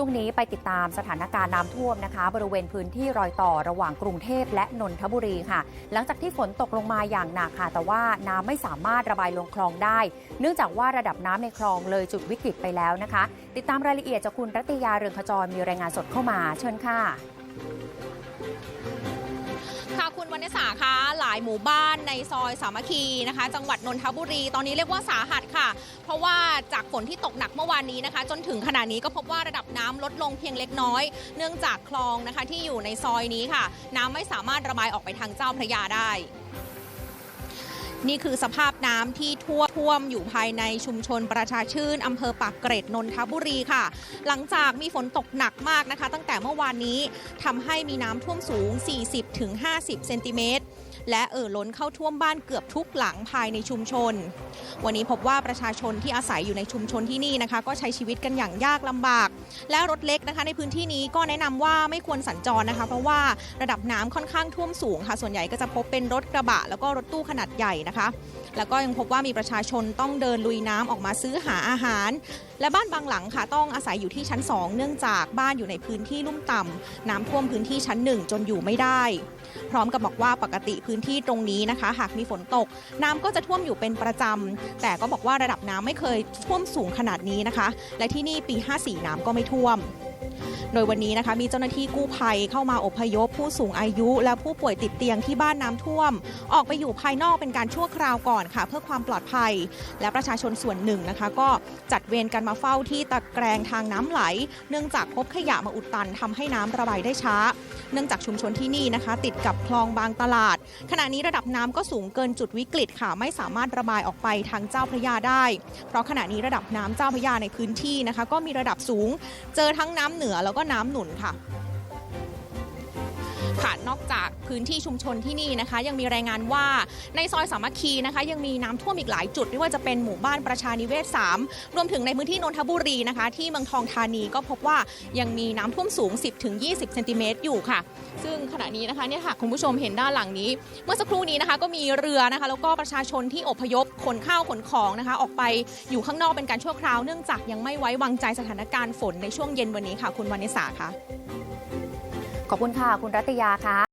ช่วงนี้ไปติดตามสถานการณ์น้ำท่วมนะคะ บริเวณพื้นที่รอยต่อระหว่างกรุงเทพและนนทบุรีค่ะ หลังจากที่ฝนตกลงมาอย่างหนักค่ะ แต่ว่าน้ำไม่สามารถระบายลงคลองได้ เนื่องจากว่าระดับน้ำในคลองเลยจุดวิกฤตไปแล้วนะคะ ติดตามรายละเอียดจากคุณรัติยาเรืองขจรมีรายงานสดเข้ามาเชิญค่ะ วรรณสาคะหลายหมู่บ้านในซอยสามัคคีนะคะ จังหวัดนนทบุรีตอนนี้เรียกว่าสาหัสค่ะ เพราะว่าจากฝนที่ตกหนักเมื่อวานนี้นะคะ จนถึงขณะนี้ก็พบว่าระดับน้ำลดลงเพียงเล็กน้อย เนื่องจากคลองนะคะที่อยู่ในซอยนี้ค่ะ น้ำไม่สามารถระบายออกไปทางเจ้าพระยาได้ นี่คือสภาพน้ำที่ท่วมท่วมอยู่ภายในชุมชนประชาชื่นอำเภอปากเกร็ดนนทบุรีค่ะ หลังจากมีฝนตกหนักมากนะคะ ตั้งแต่เมื่อวานนี้ทำให้มีน้ำท่วมสูง 40-50 เซนติเมตร และเอ่อล้นเข้าท่วมบ้านเกือบทุกหลังภายในชุมชน วันนี้พบว่าประชาชนที่อาศัยอยู่ในชุมชนที่นี่นะคะ ก็ใช้ชีวิตกันอย่างยากลำบาก และรถเล็กนะคะ ในพื้นที่นี้ก็แนะนำว่าไม่ควรสัญจรนะคะ เพราะว่าระดับน้ำค่อนข้างท่วมสูงค่ะ ส่วนใหญ่ก็จะพบเป็นรถกระบะ แล้วก็รถตู้ขนาดใหญ่นะคะ แล้วก็ยังพบว่ามีประชาชนต้องเดินลุยน้ำออกมาซื้อหาอาหาร และบ้านบางหลังค่ะต้องอาศัยอยู่ที่ชั้น 2 เนื่องจากบ้านอยู่ในพื้นที่ลุ่มต่ำน้ำท่วมพื้นที่ชั้น 1 จนอยู่ไม่ได้ พร้อมกับบอกว่าปกติพื้นที่ตรงนี้นะคะ หากมีฝนตก น้ำก็จะท่วมอยู่เป็นประจำแต่ก็บอกว่าระดับน้ำไม่เคยท่วมสูงขนาดนี้นะคะ และที่นี่ปี 54 น้ำก็ไม่ท่วม โดยวันนี้นะคะมีเจ้าหน้าที่กู้ภัยเข้ามาอพยพผู้สูงอายุ และผู้ป่วยติดเตียงที่บ้านน้ำท่วม ออกไปอยู่ภายนอกเป็นการชั่วคราวก่อนค่ะ เพื่อความปลอดภัย และประชาชนส่วนหนึ่งนะคะ ก็จัดเวรกันมาเฝ้าที่ตะแกรงทางน้ำไหล เนื่องจากพบขยะมาอุดตันทำให้น้ำระบายได้ช้า เนื่องจากชุมชนที่นี่นะคะ ติดกับคลองบางตลาด ขณะนี้ระดับน้ำก็สูงเกินจุดวิกฤตค่ะ ไม่สามารถระบายออกไปทางเจ้าพระยาได้ เพราะขณะนี้ระดับน้ำเจ้าพระยาในพื้นที่นะคะ ก็มีระดับสูง เจอทั้งน้ำเหนือแล้วก็น้ำหนุนค่ะ ค่ะนอกจากพื้นที่ชุมชนที่นี่นะคะ ยังมีรายงานว่าในซอยสามัคคีนะคะ ยังมีน้ำท่วมอีกหลายจุด ไม่ว่าจะเป็นหมู่บ้านประชานิเวศ 3 รวมถึงในพื้นที่นนทบุรีนะคะ ที่เมืองทองธานีก็พบว่ายังมีน้ำท่วมสูง 10-20 เซนติเมตรอยู่ค่ะ ซึ่งขณะนี้นะคะเนี่ยค่ะคุณผู้ชมเห็นด้านหลังนี้ เมื่อสักครู่นี้นะคะก็มีเรือนะคะ แล้วก็ประชาชนที่อพยพขนข้าวขนของนะคะ ออกไปอยู่ข้างนอกเป็นการชั่วคราวเนื่องจากยังไม่ไว้วางใจสถานการณ์ฝนในช่วงเย็นวันนี้ค่ะ คุณวรรณสาค่ะ ขอบคุณค่ะ คุณรัตยาค่ะ